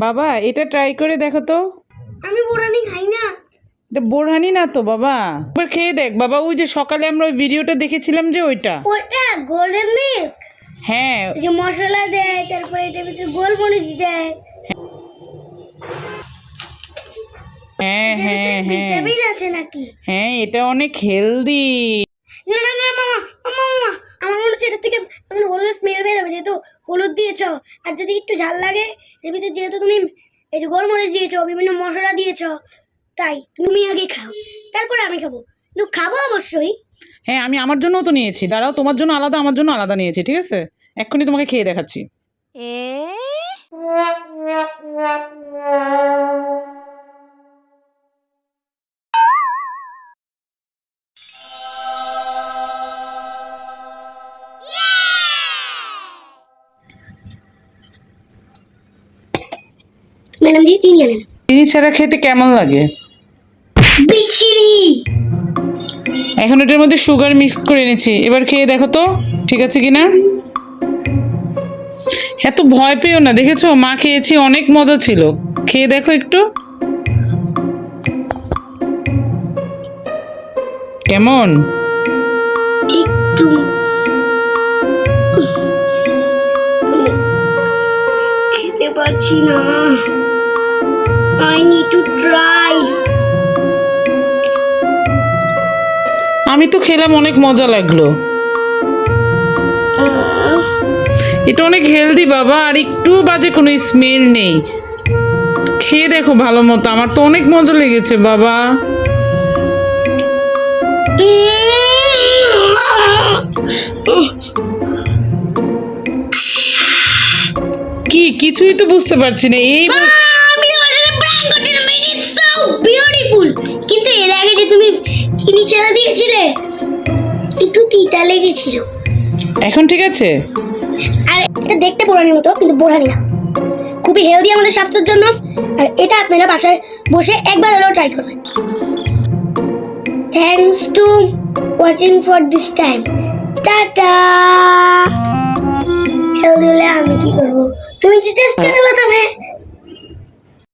বাবা এটা ট্রাই করে দেখো তো। আমি বোরানি খাই না। এটা বোরহানি না তো বাবা। একবার খেয়ে দেখ বাবা ওই যে সকালে আমরা ওই ভিডিওটা দেখেছিলাম যে ওইটা। ওটা গোল্ডেন মিল্ক হ্যাঁ। যে মশলা দেয় তারপরে এটার ভিতরে গোলমরিচ দেয়। হ্যাঁ হ্যাঁ হ্যাঁ। ভিটামিন আছে নাকি? হ্যাঁ এটা অনেক হেলদি না না না মামা মামা মামা আমার মনে হচ্ছে এটা থেকে আমি হলুদ স্মেল বেরোবে যেহেতু হলুদ দিয়েছ আর যদি একটু ঝাল লাগে এর ভিতরে যেহেতু তুমি এই যে গোলমরিচ দিয়েছ বিভিন্ন মশলা দিয়েছ তাই তুমি আগে খাও। তারপরে আমি খাব। কিন্তু খাব অবশ্যই। হ্যাঁ আমি আমার জন্যও তো নিয়েছি। দাঁড়াও তোমার জন্য আলাদা আমার জন্য আলাদা নিয়েছি ঠিক আছে? এক্ষুনি তোমাকে খেয়ে দেখাচ্ছি। ম্যাডাম জি চিনি আনেন। চিনি ছাড়া খেতে কেমন লাগে? বিছিরি এখন এটার মধ্যে সুগার মিক্স করে এনেছি। এবার খেয়ে দেখো তো ঠিক আছে কিনা? এত ভয় পেও না দেখেছ? মা খেয়েছি অনেক মজা ছিল। খেয়ে দেখো একটু। কেমন? একটু পারছি না আই নিড টু ট্রাই আমি তো খেলাম অনেক মজা লাগল। এটা অনেক হেলদি বাবা আর একটু বাজে কোনো স্মেল নেই। খেয়ে দেখো ভালো মতো আমার তো অনেক মজা লেগেছে বাবা। কিছুই তো বুঝতে পারছি না। এই কিন্তু এর আগে যে তুমি চিনি চারা দিয়েছিলে একটু তিতা লেগেছিল। এখন ঠিক আছে? আর এটা দেখতে বোরানির মতো কিন্তু বোরানি না। খুবই হেলদি আমাদের স্বাস্থ্যের জন্য। আর এটা আপনারা বাসায় বসে একবার হলেও ট্রাই করবেন। Thanks to watching for this time tata! Healthy হলে আমি কি করব? তুমি টেস্ট করে তবে